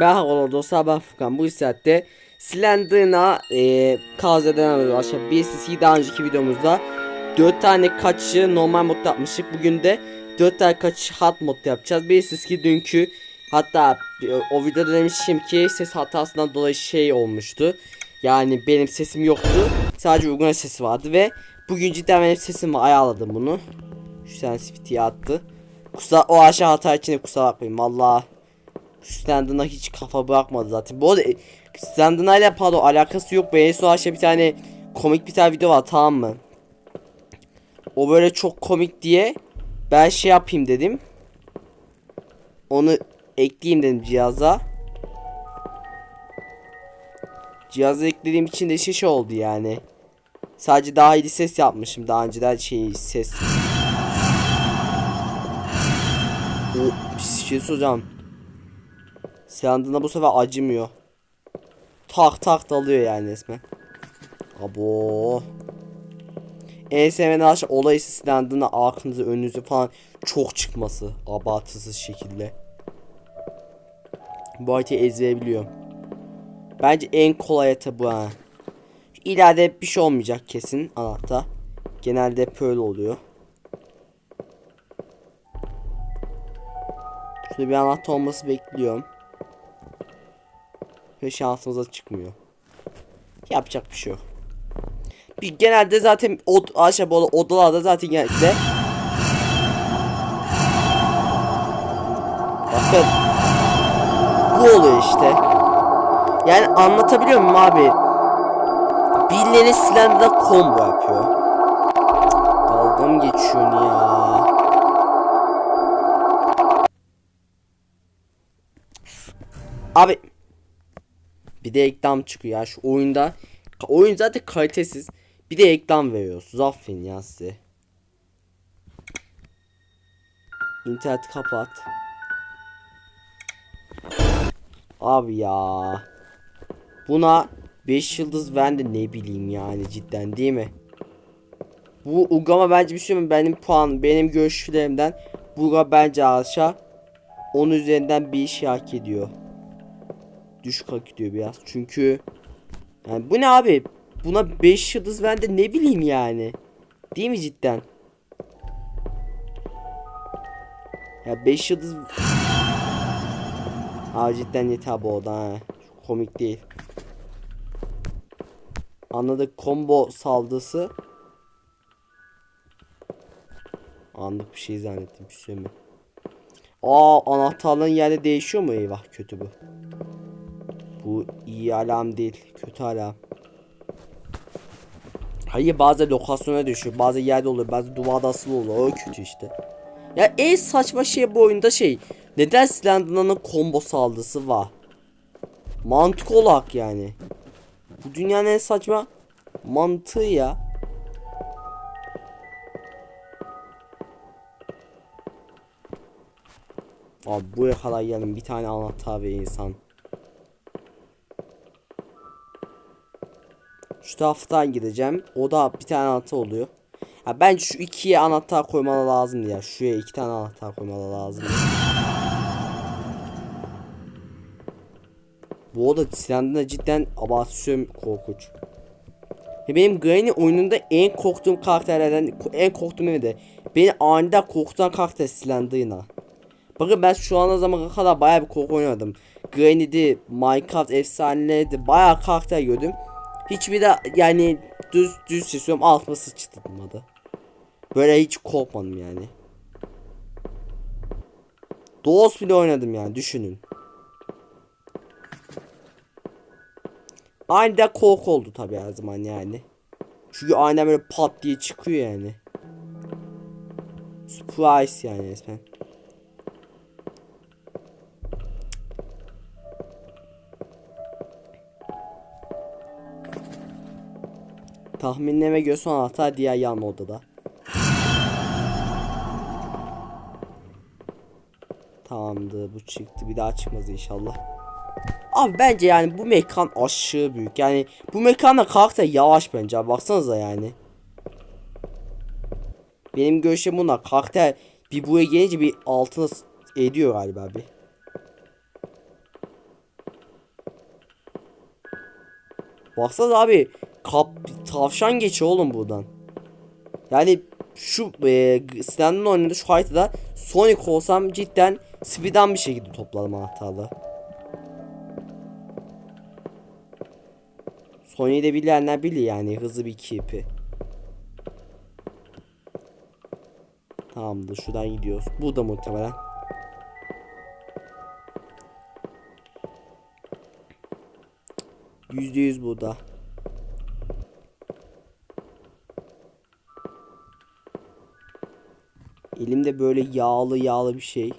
Merhaba dostlar ben Furkan. Bu saatte Slender'ına e, KZ'den alıyoruz bir sisi daha önceki videomuzda 4 tane kaçı normal modda yapmıştık. Bugün de 4 tane kaçı hard modda yapacağız. Ki dünkü hatta o videoda demiştim ki ses hatasından dolayı şey olmuştu. Yani benim sesim yoktu. Sadece uygun sesi vardı ve bugün cidden benim sesimi ayarladım bunu. Şu sensitivity'ye attı. Kusura o aşağı hata için de kusura bakmayın. Valla Standına hiç kafa bırakmadı zaten. Bu arada e, Standına ile pardon alakası yok. Son aşağı bir tane komik bir tane video var tamam mı? O böyle çok komik diye ben şey yapayım dedim. Onu ekleyeyim dedim cihaza. Cihaza eklediğim için de şey, şey oldu yani. Sadece daha iyi ses yapmışım daha önceden şey ses. O bir şey soracağım. Silahında bu sefer acımıyor. Tak tak dalıyor yani resmen. Abo. En sevmediğim aşağı olay silahında arkanızı önünüzü falan çok çıkması. Abartısız şekilde. Bu haritayı ezberebiliyorum. Bence en kolay harita bu ha. İleride bir şey olmayacak kesin anahtar. Genelde hep öyle oluyor. Şurada bir anahtar olması bekliyorum. Ve şansımıza çıkmıyor. Yapacak bir şey yok. Bir genelde zaten od aşağı odalarda zaten genelde Bakın. Bu oluyor işte. Yani anlatabiliyor muyum abi? Birileri Slender'da combo yapıyor. Dalga mı geçiyorsun ya? Abi bir de reklam çıkıyor ya şu oyunda. Oyun zaten kalitesiz. Bir de reklam veriyorsunuz. Aferin ya size. İnternet kapat. Abi ya. Buna 5 yıldız ben de ne bileyim yani cidden değil mi? Bu Ugama bence bir şey mi? Benim puan, benim görüşlerimden Buga bence aşağı 10 üzerinden bir şey hak ediyor düşük hak ediyor biraz. Çünkü yani bu ne abi? Buna 5 yıldız ben de ne bileyim yani. Değil mi cidden? Ya 5 yıldız Aa cidden yeter bu oda ha. Komik değil. Anladık combo saldırısı. Anlık bir şey zannettim bir şey mi? Aa anahtarların yerde değişiyor mu? Eyvah kötü bu. Bu iyi alam değil. Kötü alam. Hayır bazı lokasyona düşüyor. Bazı yerde oluyor. Bazı duvarda asılı oluyor. O kötü işte. Ya en saçma şey bu oyunda şey. Neden Slenderman'ın combo saldırısı var? Mantık olarak yani. Bu dünyanın en saçma mantığı ya. Abi buraya kadar gelin bir tane anahtar ve insan. Şu taraftan gideceğim. O da bir tane anahtar oluyor. Ya bence şu ikiye anahtar koymalı lazım ya. Şuraya iki tane anahtar koymalı lazım. Bu oda silahında cidden abartıyorum korkunç. Ya benim Granny oyununda en korktuğum karakterlerden en korktuğum evi de beni aniden korkutan karakter Slender'ına. Bakın ben şu ana zamana kadar bayağı bir korku oynadım. Granny'di, Minecraft efsanelerdi, bayağı karakter gördüm. Hiçbir de yani düz düz çiziyorum altıma sıçtırmadı. Böyle hiç korkmadım yani. Doğus bile oynadım yani düşünün. Aniden korku oldu tabi her zaman yani. Çünkü aynen böyle pat diye çıkıyor yani. Surprise yani resmen. Tahminleme göre son anahtar diğer yan odada. Tamamdı bu çıktı bir daha çıkmaz inşallah. Abi bence yani bu mekan aşırı büyük. Yani bu mekanda karakter yavaş bence abi baksanıza yani. Benim görüşüm bunlar. Karakter bir buraya gelince bir altına ediyor galiba bir. Baksanıza abi kap tavşan geçiyor oğlum buradan. Yani şu e, Stan'ın oynadığı şu haritada Sonic olsam cidden speed'den bir şekilde topladım anahtarları. Sonic'i de bilenler bilir yani hızlı bir kipi. Tamamdır şuradan gidiyoruz. Burada muhtemelen. Yüzde yüz burada. Elimde böyle yağlı yağlı bir şey.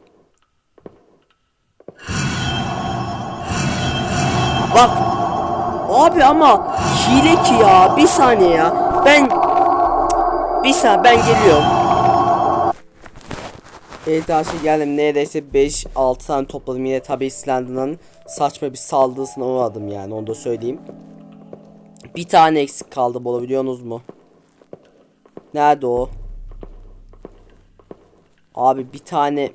Bak. Abi ama hile ki ya. Bir saniye ya. Ben bir saniye ben geliyorum. Evet arkadaşlar geldim neredeyse 5-6 tane topladım yine tabi İslanda'nın saçma bir saldırısına uğradım yani onu da söyleyeyim. Bir tane eksik kaldı bulabiliyorsunuz mu? Nerede o? Abi bir tane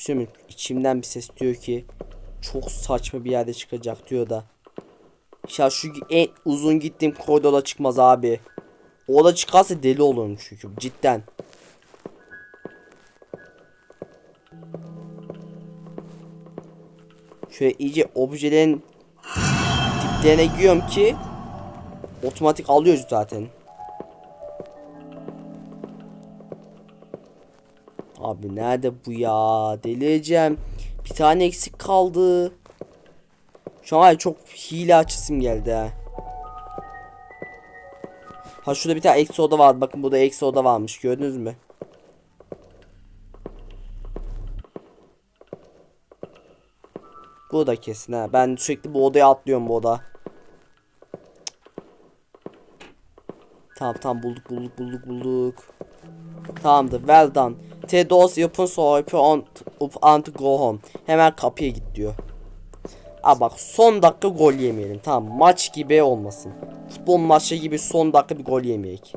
Bir şey mi? İçimden bir ses diyor ki çok saçma bir yerde çıkacak diyor da. Ya şu en uzun gittiğim koridora çıkmaz abi. O da çıkarsa deli olurum çünkü cidden. Şöyle iyice objelerin diplerine giriyorum ki otomatik alıyoruz zaten. Abi nerede bu ya? Delireceğim. Bir tane eksik kaldı. Şu an çok hile açısım geldi ha. Ha şurada bir tane eksi oda vardı. Bakın burada eksi oda varmış. Gördünüz mü? Bu da kesin ha. Ben sürekli bu odaya atlıyorum bu oda. Tamam tamam bulduk bulduk bulduk bulduk. Tamamdır well done. The doors open so open up and go home. Hemen kapıya git diyor. Aa bak son dakika gol yemeyelim. Tamam maç gibi olmasın. Futbol maçı gibi son dakika bir gol yemeyek.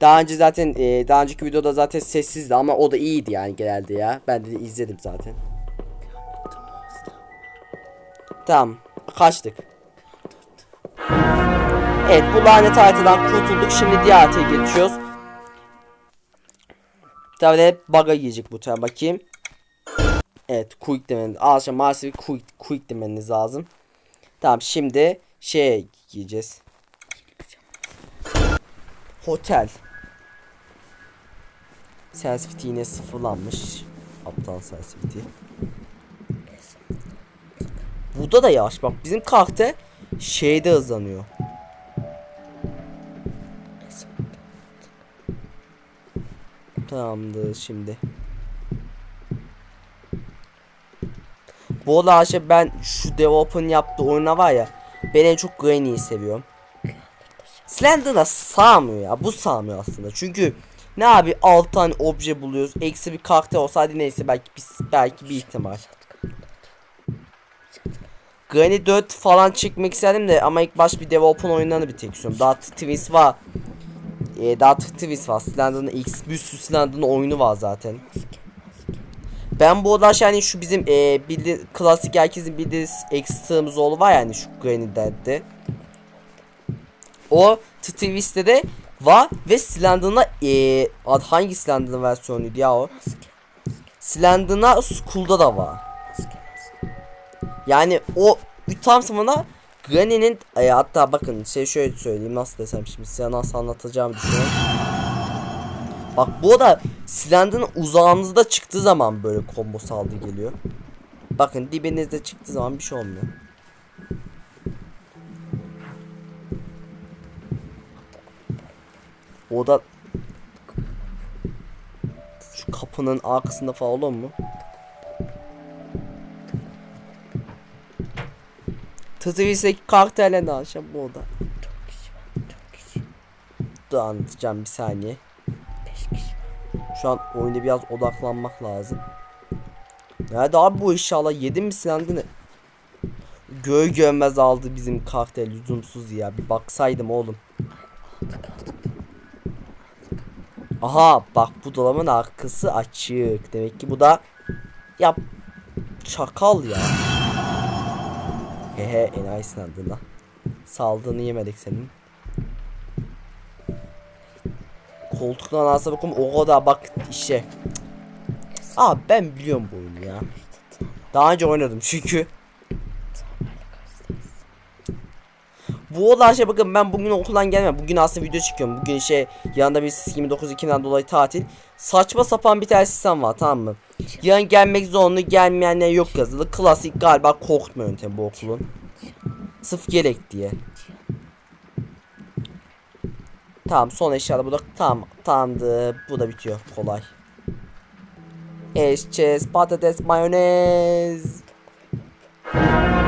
Daha önce zaten e, daha önceki videoda zaten sessizdi ama o da iyiydi yani genelde ya. Ben de izledim zaten. Tamam kaçtık. Evet bu lanet haritadan kurtulduk. Şimdi diğer haritaya geçiyoruz. Tabii de bug'a yiyecek bu tane bakayım. Evet quick demeniz. Arkadaşlar maalesef quick, quick demeniz lazım. Tamam şimdi şeye giyeceğiz. Hotel. Sensitivity yine sıfırlanmış. Aptal sensitivity. Burada da yavaş bak bizim karakter şeyde hızlanıyor. Tamamdır şimdi. Bu arada Ayşe ben şu Develop'un yaptığı oyuna var ya ben en çok Granny'yi seviyorum. Slender'da sağmıyor ya bu sağmıyor aslında çünkü ne abi 6 tane obje buluyoruz eksi bir karakter olsaydı neyse belki bir, belki bir ihtimal. Granny 4 falan çekmek istedim de ama ilk baş bir Develop'un oyunlarını bir tek istiyorum. Daha Twist var. Ee, daha Twist var. Slender'ın X bir sürü Slender'ın oyunu var zaten. Ben bu arada yani şu bizim e, bildi klasik herkesin bildiği ekstremiz oğlu var yani şu Granny Dead'de. O Twist'te de var ve Slender'ına e, ad hangi Slender'ın versiyonuydu ya o? Slender'ına Skull'da da var. Yani o tam zamana Granny'nin e, hatta bakın şey şöyle söyleyeyim nasıl desem şimdi size nasıl anlatacağımı düşünüyorum. Bak bu da Slender'ın uzağınızda çıktığı zaman böyle combo saldırı geliyor. Bakın dibinizde çıktığı zaman bir şey olmuyor. O da şu kapının arkasında falan olur mu? Tızıvis'teki karakterle akşam bu oda. Dur anlatacağım bir saniye. Şu an oyunda biraz odaklanmak lazım. Nerede abi bu inşallah yedi mi silahını? Göğü görmez aldı bizim karakter lüzumsuz ya. Bir baksaydım oğlum. Aha bak bu dolabın arkası açık. Demek ki bu da ya çakal ya. Hehe enayi sandığına. Saldığını yemedik senin. Koltuktan alsa bakın o kadar bak işte. Abi ben biliyorum bu oyunu ya. Daha önce oynadım çünkü. Bu olay şey bakın ben bugün okuldan gelmem. Bugün aslında video çekiyorum. Bugün şey yanında bir 29 2'den dolayı tatil. Saçma sapan bir tane sistem var tamam mı? Yarın gelmek zorunlu gelmeyenler yok yazılı. Klasik galiba korkutma yöntemi bu okulun. Sırf gerek diye. Tamam son eşyalar bu da tamam tamamdır. Bu da bitiyor kolay. Eşçez, patates, mayonez.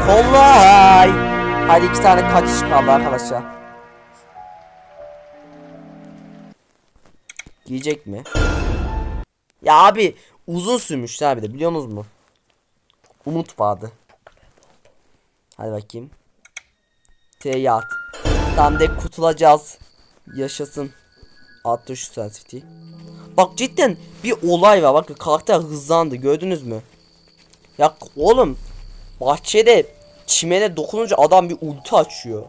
Kolay. Hadi iki tane kaçış kaldı arkadaşlar. Giyecek mi? Ya abi uzun sürmüş abi de biliyorsunuz mu? Umut vardı. Hadi bakayım. T'ye at. Tam de kurtulacağız. Yaşasın. Attı şu sensitivity. Bak cidden bir olay var. Bakın karakter hızlandı. Gördünüz mü? Ya oğlum bahçede çimene dokununca adam bir ulti açıyor.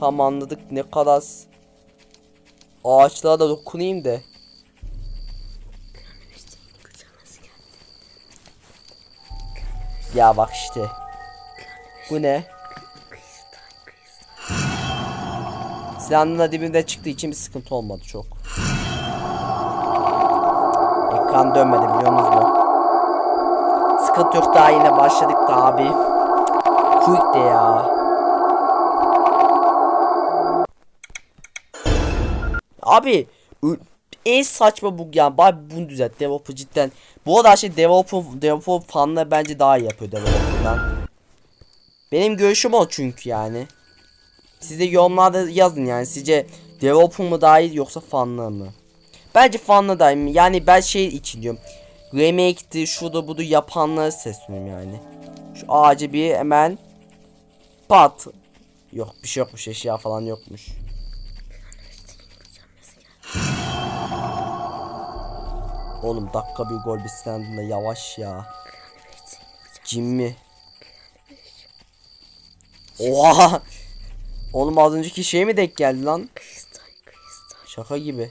Tam anladık ne kadar ağaçlara da dokunayım da. Ya bak işte. Bu ne? Silahın da dibinde çıktığı için bir sıkıntı olmadı çok. Ekran dönmedi biliyor musunuz mu? Sıkıntı yok daha yine başladık da abi. Quick de ya. Abi en saçma bu yani bari bunu düzelt developer cidden. Bu arada şey developer, developer fanlar bence daha iyi yapıyor developer'dan. Benim görüşüm o çünkü yani. Siz de yorumlarda yazın yani sizce developer mı daha iyi yoksa fanlar mı? Bence fanlar daha iyi. Yani ben şey için diyorum. Remake'di şudu budu yapanları sesleniyorum yani. Şu ağacı bir hemen pat. Yok bir şey yokmuş eşya falan yokmuş. Oğlum dakika bir gol bir standında yavaş ya. Jimmy. Oha. Oğlum az önceki şey mi denk geldi lan? Şaka gibi.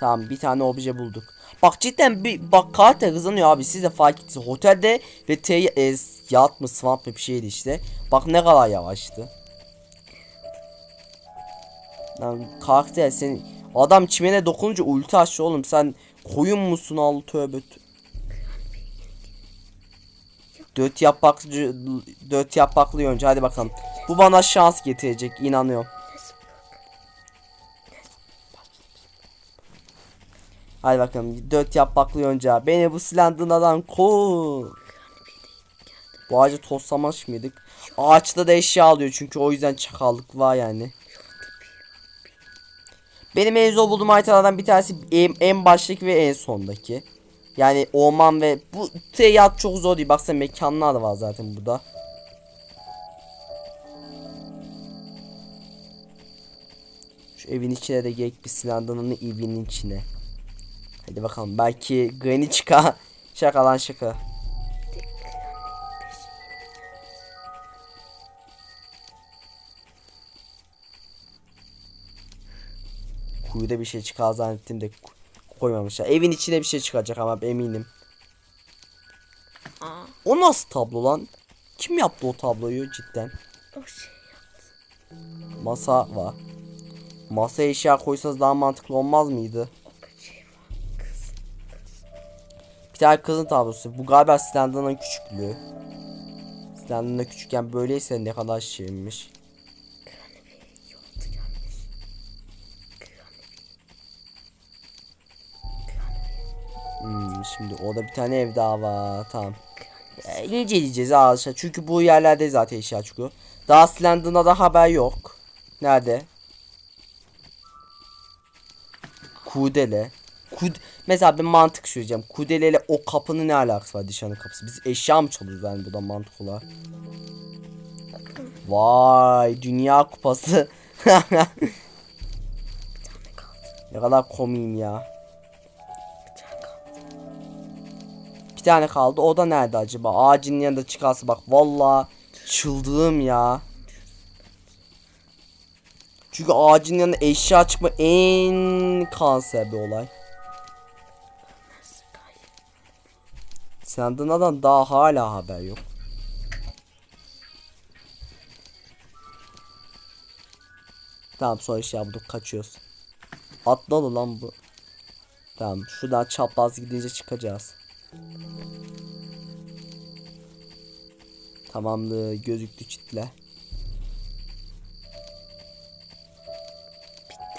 Tamam bir tane obje bulduk. Bak cidden bir bak karakter hızlanıyor abi siz de fark ettiniz. Otelde ve T e, yat mı swamp mı bir şeydi işte. Bak ne kadar yavaştı. Lan karakter sen adam çimene dokununca ulti açtı oğlum sen koyun musun al tövbe. tö- Dört yapaklı dört yapaklı önce hadi bakalım. Bu bana şans getirecek inanıyorum. Hadi bakalım dört yapaklı yonca. Beni bu silahından kov. Bu ağacı toslamış mıydık? Ağaçta da eşya alıyor çünkü o yüzden çakallık var yani. Benim en zor bulduğum haritalardan bir tanesi en, en baştaki ve en sondaki. Yani orman ve bu seyahat çok zor değil. Baksana mekanlar da var zaten burada. Şu evin içine de gerek bir silahlarının evinin içine. Hadi bakalım belki Granny çıkar. Şaka lan şaka. Kuyuda bir şey çıkar zannettim de ko- koymamışlar. Evin içine bir şey çıkacak ama eminim. O nasıl tablo lan? Kim yaptı o tabloyu cidden? O şey Masa var. Masa eşya koysanız daha mantıklı olmaz mıydı? Bir tane kızın tablosu. Bu galiba Slender'ın küçüklüğü. Slender'ın küçükken böyleyse ne kadar şeymiş. Hmm, şimdi orada bir tane ev daha var. Tamam. E, inceleyeceğiz arkadaşlar. Çünkü bu yerlerde zaten eşya çıkıyor. Daha Slender'da da haber yok. Nerede? Kudele. Kud Mesela bir mantık söyleyeceğim. Kudele ile o kapının ne alakası var dışarının kapısı? Biz eşya mı çalıyoruz yani buradan mantık? Vay dünya kupası. Ne kadar komiyim ya. Bir tane kaldı. O da nerede acaba? Ağacın yanında çıkarsa bak. Valla çıldığım ya. Çünkü ağacın yanında eşya çıkma en kanser bir olay. Senden adam daha hala haber yok. Tamam sonra eşya bulduk kaçıyoruz. Atladı lan bu. Tamam şuradan çapraz gidince çıkacağız. Tamamdır gözüktü çitle.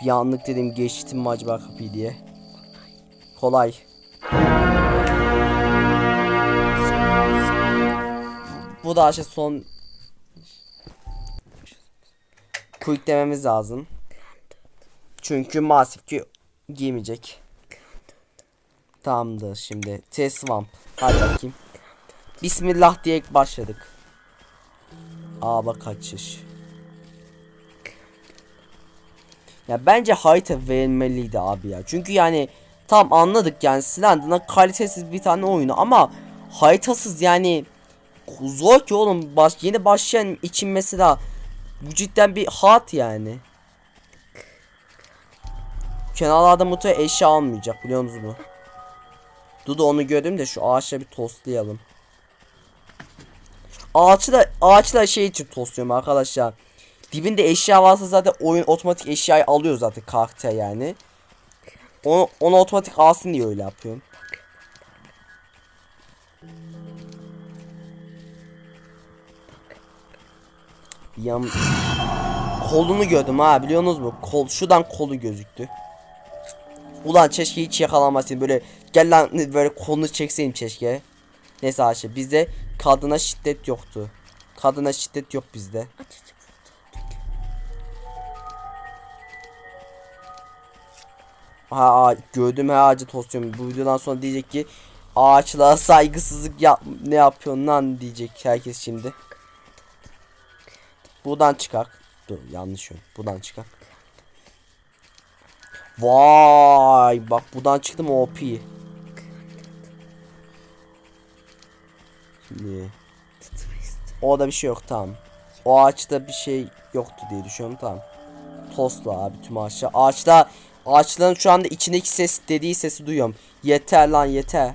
Bir anlık dedim geçtim mi acaba kapıyı diye. Kolay. Bu da işte son Quick dememiz lazım. Çünkü masif ki giymeyecek. Tamamdır şimdi. T-Swamp. Hadi bakayım. Bismillah diye başladık. Aa bak kaçış. Ya bence harita verilmeliydi abi ya. Çünkü yani tam anladık yani Slender'ın kalitesiz bir tane oyunu ama haritasız yani zor ki oğlum baş, yeni başlayan için mesela bu cidden bir hat yani. Kenarlarda mutlaka eşya almayacak biliyor musunuz mu? Dudu onu gördüm de şu ağaçla bir tostlayalım. Ağaçla ağaçla şey için tostluyorum arkadaşlar. Dibinde eşya varsa zaten oyun otomatik eşyayı alıyor zaten karakter yani. Onu, onu otomatik alsın diye öyle yapıyorum. Yam kolunu gördüm ha biliyorsunuz mu? Kol şuradan kolu gözüktü. Ulan keşke hiç yakalamasaydım böyle gel lan böyle kolunu çekseydim keşke. Neyse Ayşe bizde kadına şiddet yoktu. Kadına şiddet yok bizde. Ha gördüm her ağacı tostuyorum. Bu videodan sonra diyecek ki ağaçlara saygısızlık yap ne yapıyorsun lan diyecek herkes şimdi. Buradan çıkak. Dur yanlış yön. Buradan çıkak. Vay bak buradan çıktım OP. Şimdi orada bir şey yok tamam. O ağaçta bir şey yoktu diye düşünüyorum tamam. Tosla abi tüm ağaçlar. Ağaçta ağaçların şu anda içindeki ses dediği sesi duyuyorum. Yeter lan yeter.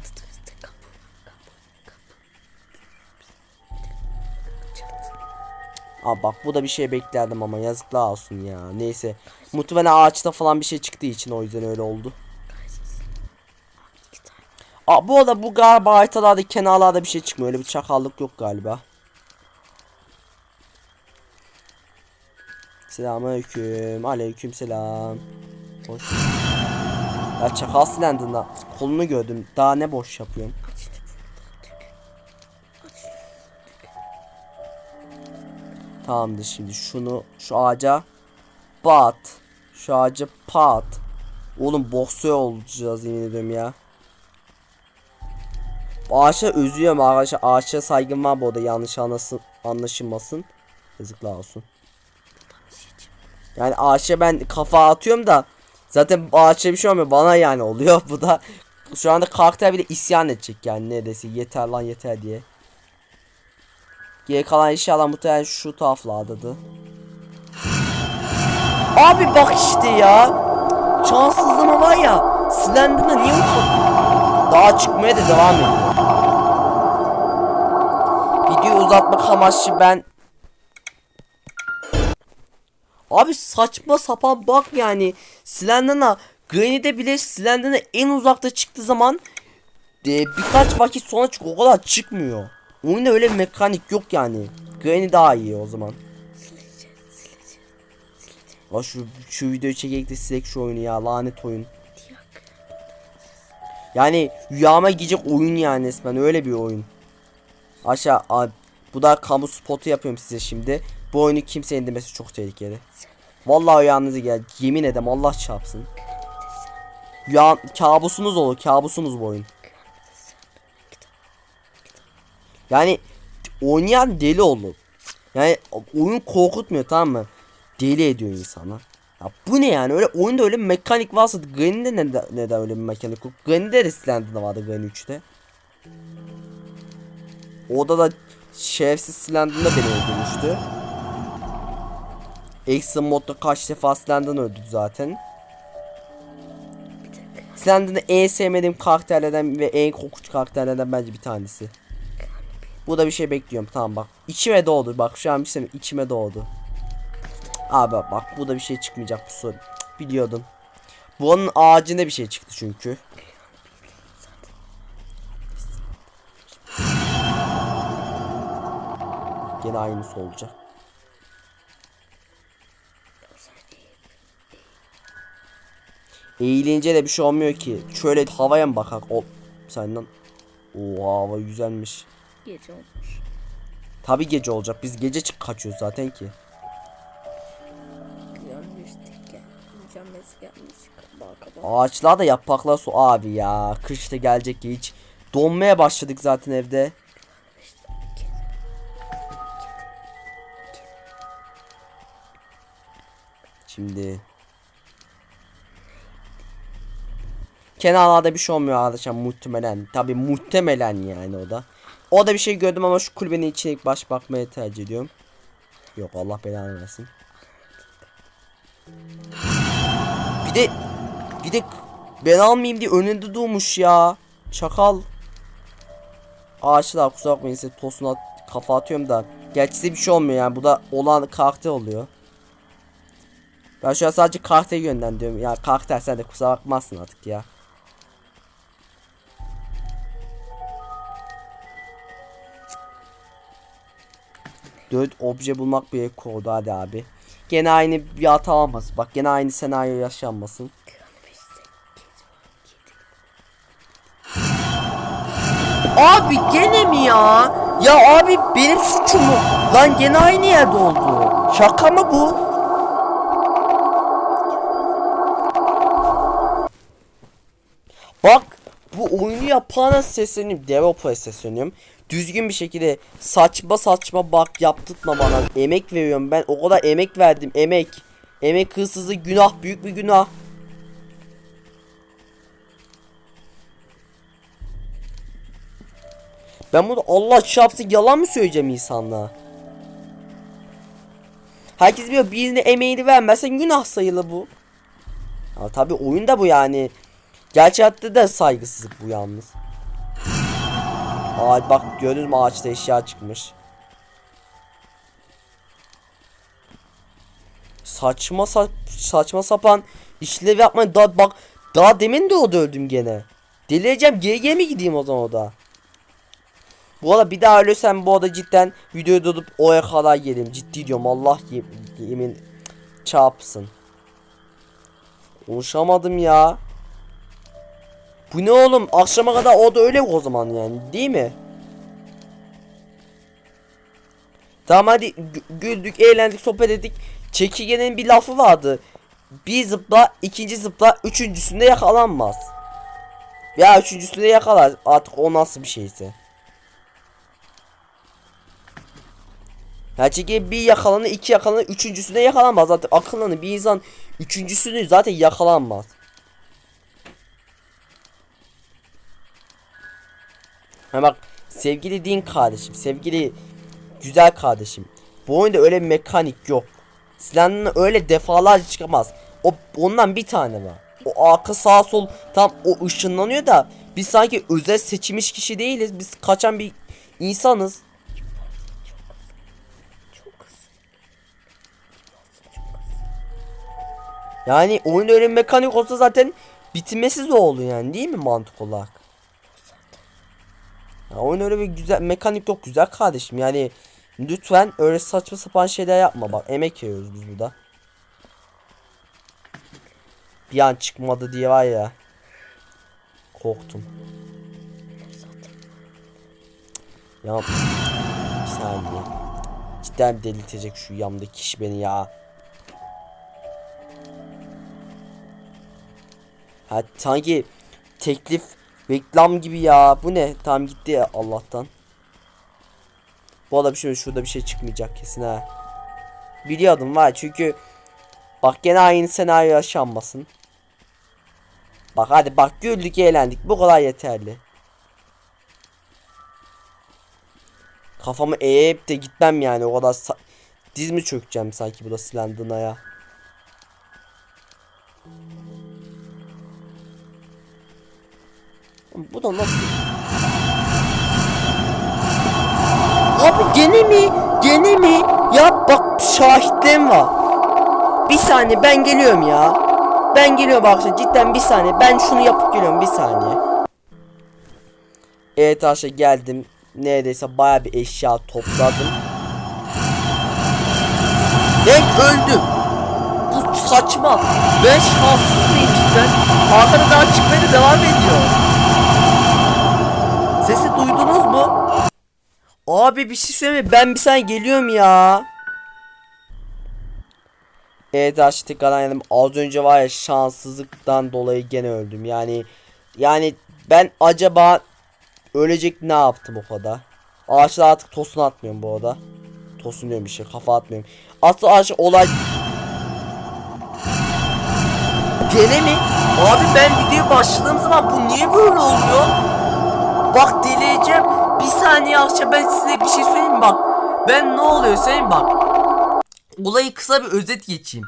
Aa bak bu da bir şey beklerdim ama yazıklar olsun ya. Neyse. Muhtemelen ağaçta falan bir şey çıktığı için o yüzden öyle oldu. Aa bu arada bu galiba haritalarda kenarlarda bir şey çıkmıyor. Öyle bir çakallık yok galiba. Selamünaleyküm. Aleyküm selam. Hoş. Ya çakal silendin Kolunu gördüm. Daha ne boş yapıyorsun? Tamamdır şimdi şunu şu ağaca bat. Şu ağaca pat. Oğlum boksör olacağız yemin ediyorum ya. Ağaça özüyorum arkadaşlar. Ağaça saygım var bu arada yanlış anlasın, anlaşılmasın. Yazıklar olsun. Yani ağaça ben kafa atıyorum da zaten ağaça bir şey olmuyor bana yani oluyor. Bu da şu anda karakter bile isyan edecek yani neredeyse yeter lan yeter diye. Geri kalan inşallah muhtemelen şu taraflardadır. Abi bak işte ya. Şanssızlığıma var ya. Slender'da niye kadar- Daha çıkmaya da devam ediyor. Videoyu uzatmak amaçlı ben Abi saçma sapan bak yani. Slender'na Granny'de bile Slender'na en uzakta çıktığı zaman e, birkaç vakit sonra çık o kadar çıkmıyor. Oyunda öyle bir mekanik yok yani. Granny daha iyi o zaman. Aa şu, şu videoyu çekek de silek şu oyunu ya lanet oyun. Yani rüyama gidecek oyun yani resmen öyle bir oyun. Aşağı a, bu da kamu spotu yapıyorum size şimdi. Bu oyunu kimse indirmesi çok tehlikeli. Vallahi rüyanızı gel. Yemin ederim Allah çarpsın. Rüya, kabusunuz olur. Kabusunuz bu oyun. Yani oynayan deli olur. Yani oyun korkutmuyor tamam mı? Deli ediyor insana. Ya bu ne yani? Öyle oyunda öyle mekanik varsa Granny'de neden, neden öyle bir mekanik yok? Granny'de de Slender'da vardı Granny 3'te. Orada da şerefsiz Slender'da beni öldürmüştü. Extra modda kaç defa Slender öldürdü zaten. Slender'ın en sevmediğim karakterlerden ve en korkunç karakterlerden bence bir tanesi. Bu da bir şey bekliyorum. Tamam bak. İçime doğdu. Bak şu an bir şey içime doğdu. Abi bak, bu da bir şey çıkmayacak bu soru. Biliyordum. Bu onun ağacında bir şey çıktı çünkü. Gene aynısı olacak. Eğilince de bir şey olmuyor ki. Şöyle havaya mı bakak? O senden. Oo hava güzelmiş. Gece olmuş. Tabi gece olacak. Biz gece çık kaçıyoruz zaten ki. Görmüştük ya. Gelmiş. Ağaçlar da yapraklar su abi ya. Kışta gelecek ki hiç. Donmaya başladık zaten evde. Şimdi Kenarlarda bir şey olmuyor arkadaşlar muhtemelen. Tabi muhtemelen yani o da. O da bir şey gördüm ama şu kulübenin içine ilk baş bakmaya tercih ediyorum. Yok Allah belanı versin. Bir de bir de ben almayayım diye önünde durmuş ya. Çakal. Ağaçlar kusura bakmayın size tosuna kafa atıyorum da. Gerçi size bir şey olmuyor yani. Bu da olan karakter oluyor. Ben şu an sadece karakteri yönlendiriyorum. Ya karakter sen de kusura bakmazsın artık ya. Dört obje bulmak bir kodu hadi abi. Gene aynı bir hata olmasın. Bak gene aynı senaryo yaşanmasın. Abi gene mi ya? Ya abi benim suçum mu? Lan gene aynı yerde oldu. Şaka mı bu? Bak bu oyunu yapana sesleniyorum. Developer'a sesleniyorum. Düzgün bir şekilde saçma saçma bak yaptırtma bana. Emek veriyorum ben. O kadar emek verdim. Emek. Emek hırsızlığı günah. Büyük bir günah. Ben bunu Allah çarpsın yalan mı söyleyeceğim insanlığa? Herkes biliyor birine emeğini vermezsen günah sayılı bu. Ya tabi oyunda bu yani. Gerçi hayatta da saygısızlık bu yalnız. Aa bak gördünüz mü ağaçta eşya çıkmış. Saçma sa saçma sapan işlev yapmayın. Daha bak daha demin de o da öldüm gene. Delireceğim GG mi gideyim o zaman o da. Bu arada bir daha ölürsem bu arada cidden videoyu durup oya kadar gelim. Ciddi diyorum Allah yem- yemin çarpsın. Konuşamadım ya. Bu ne oğlum? Akşama kadar o da öyle o zaman yani değil mi? Tamam hadi gü- güldük, eğlendik, sohbet ettik. Çekigenin bir lafı vardı. Bir zıpla, ikinci zıpla, üçüncüsünde yakalanmaz. Ya üçüncüsünde yakalar. Artık o nasıl bir şeyse. Ya çünkü bir yakalanı, iki yakalanı, üçüncüsüne yakalanmaz. Zaten akıllanı bir insan üçüncüsünü zaten yakalanmaz. Ha bak sevgili din kardeşim, sevgili güzel kardeşim. Bu oyunda öyle bir mekanik yok. Silahın öyle defalarca çıkamaz. O ondan bir tane var. O arka sağ sol tam o ışınlanıyor da biz sanki özel seçilmiş kişi değiliz. Biz kaçan bir insanız. Yani oyunda öyle mekanik olsa zaten bitirmesiz oldu yani değil mi mantık olarak? Ya oyun öyle bir güzel mekanik yok güzel kardeşim yani lütfen öyle saçma sapan şeyler yapma bak emek veriyoruz biz burada. Bir an çıkmadı diye var ya. Korktum. Ya bir saniye. Cidden delirtecek şu yandaki kişi beni ya. Ha sanki teklif reklam gibi ya. Bu ne? Tamam gitti ya Allah'tan. Bu arada bir şey şurada bir şey çıkmayacak kesin ha. Biliyordum var çünkü bak gene aynı senaryo yaşanmasın. Bak hadi bak güldük eğlendik bu kadar yeterli. Kafamı eğip de gitmem yani o kadar diz mi çökeceğim sanki bu da silendığına ya. Bu da nasıl? Abi gene mi? Gene mi? Ya bak şahitlerim var. Bir saniye ben geliyorum ya. Ben geliyorum arkadaşlar cidden bir saniye. Ben şunu yapıp geliyorum bir saniye. Evet arkadaşlar geldim. Neredeyse baya bir eşya topladım. Ben öldüm. Bu saçma. Ben şanssız mıyım cidden? Arkada daha çıkmaya devam ediyor. Sesi duydunuz mu? Abi bir şey söyleme ben bir saniye geliyorum ya. Evet arkadaşlar tekrardan. Az önce var ya şanssızlıktan dolayı gene öldüm. Yani yani ben acaba ölecek ne yaptım o kadar? Ağaçlar artık tosun atmıyorum bu arada. Tosun diyorum bir şey kafa atmıyorum. Asıl ağaç olay Gene mi? Abi ben videoya başladığım zaman bu niye böyle oluyor? Bak delireceğim. Bir saniye akşam ben size bir şey söyleyeyim bak. Ben ne oluyor söyleyeyim bak. Olayı kısa bir özet geçeyim.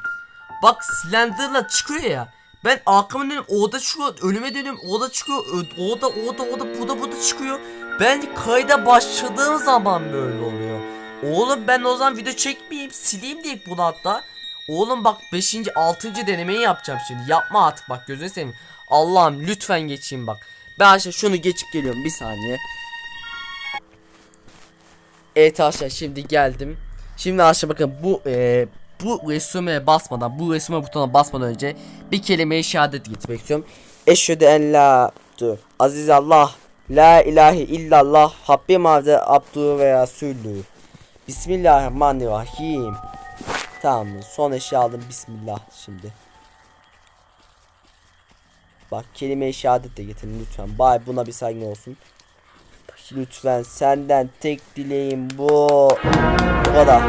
Bak Slender'la çıkıyor ya. Ben arkamı dönüyorum orada çıkıyor önüme dönüyorum orada çıkıyor orada orada orada burada burada çıkıyor. Ben kayda başladığım zaman böyle oluyor. Oğlum ben o zaman video çekmeyeyim sileyim diye bunu hatta. Oğlum bak 5. 6. denemeyi yapacağım şimdi. Yapma artık bak gözünü seveyim. Allah'ım lütfen geçeyim bak. Ben aşağı şunu geçip geliyorum bir saniye. Evet arkadaşlar şimdi geldim. Şimdi arkadaşlar bakın bu e, bu resume basmadan bu resume butonuna basmadan önce bir kelimeyi şehadet getirmek istiyorum. Eşhedü en la. Aziz Allah la ilahe illallah Habbi mavde abdu ve rasulü. Bismillahirrahmanirrahim. Tamam? Son eşya aldım. Bismillah şimdi. Bak kelime-i şehadet de getirin lütfen. Bay buna bir saygın olsun. Lütfen senden tek dileğim bu. Bu kadar.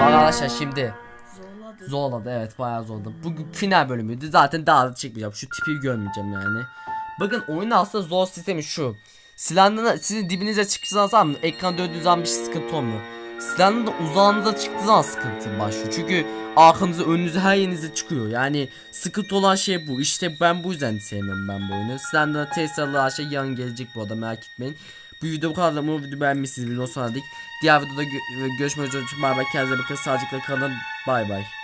Bak arkadaşlar şimdi Zorladı. Zorladı evet bayağı zorladı. Bugün final bölümüydü zaten daha da çekmeyeceğim. Şu tipi görmeyeceğim yani. Bakın oyunun aslında zor sistemi şu. Silahını sizin dibinize çıktığı zaman ekran döndüğü zaman bir sıkıntı olmuyor. Silahın da uzağınıza çıktığı zaman sıkıntı başlıyor. Çünkü arkanıza önünüze her yerinize çıkıyor. Yani sıkıntı olan şey bu. İşte ben bu yüzden sevmiyorum ben bu oyunu. Silahın da Tesla'lı her şey yarın gelecek bu arada merak etmeyin. Bu video bu kadar. Umarım video beğenmişsiniz. Video sonra dik. Diğer videoda gö- görüşmek üzere. Bay bay. Kendinize bakın. Sağlıcakla kalın. Bay bay.